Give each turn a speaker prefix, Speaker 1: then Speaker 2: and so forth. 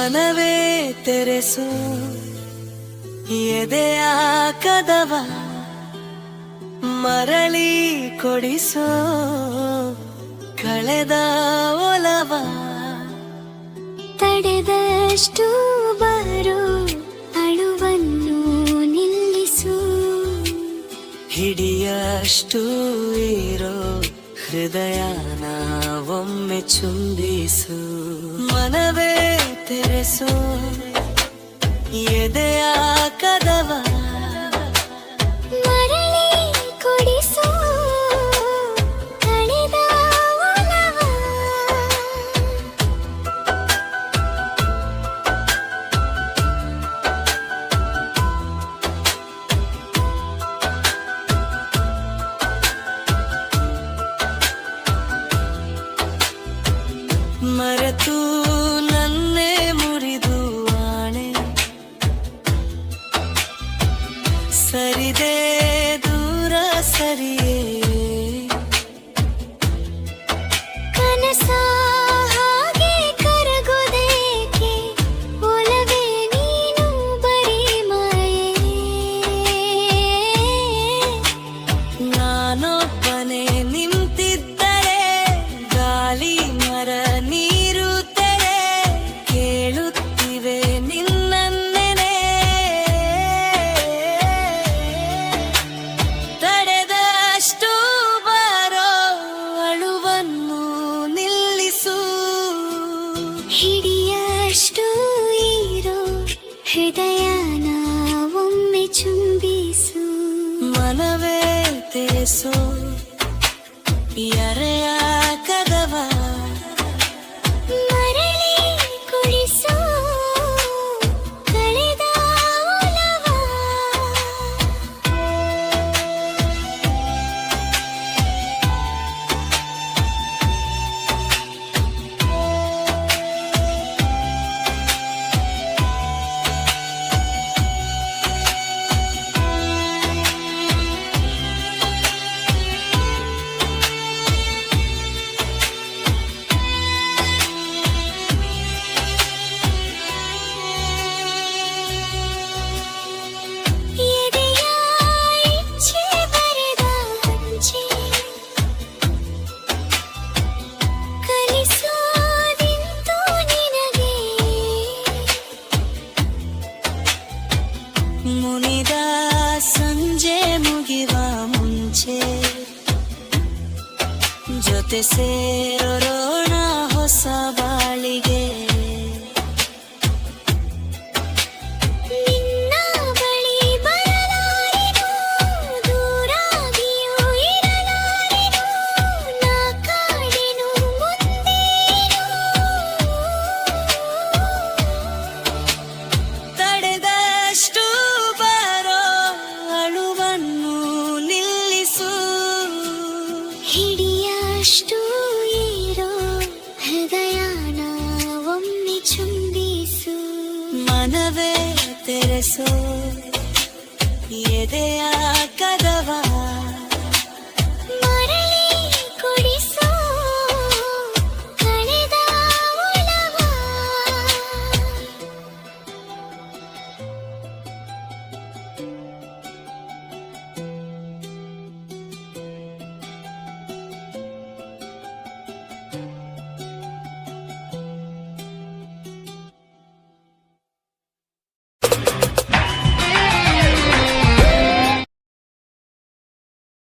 Speaker 1: ಮನವೇ ತೆರೆಸು ಎದೆಯ ಕದವ ಮರಳಿ ಕೊಡಿಸೋ ಕಳೆದ ಒಲವ
Speaker 2: ತಡೆದಷ್ಟು ಬರು ಅಳುವನ್ನು ನಿಲ್ಲಿಸು.
Speaker 1: ಹಿಡಿಯಷ್ಟು ಇರೋ ಹೃದಯನ ಒಮ್ಮೆ ಚುಂಬಿಸು. ಮನವೇ ತೆರೆಸು ಎದೆಯ ಕದವ
Speaker 2: Ready. ಒಮ್ಮೆ ಚುಂಬಿಸು
Speaker 1: ಮನವೇ ತೆರೆಸೋ ಎರೆಯ ಸೇರೋಣ ಹೊಸ ಬಾಳಿಗೆ. ಎದೆಯ ಕದವ?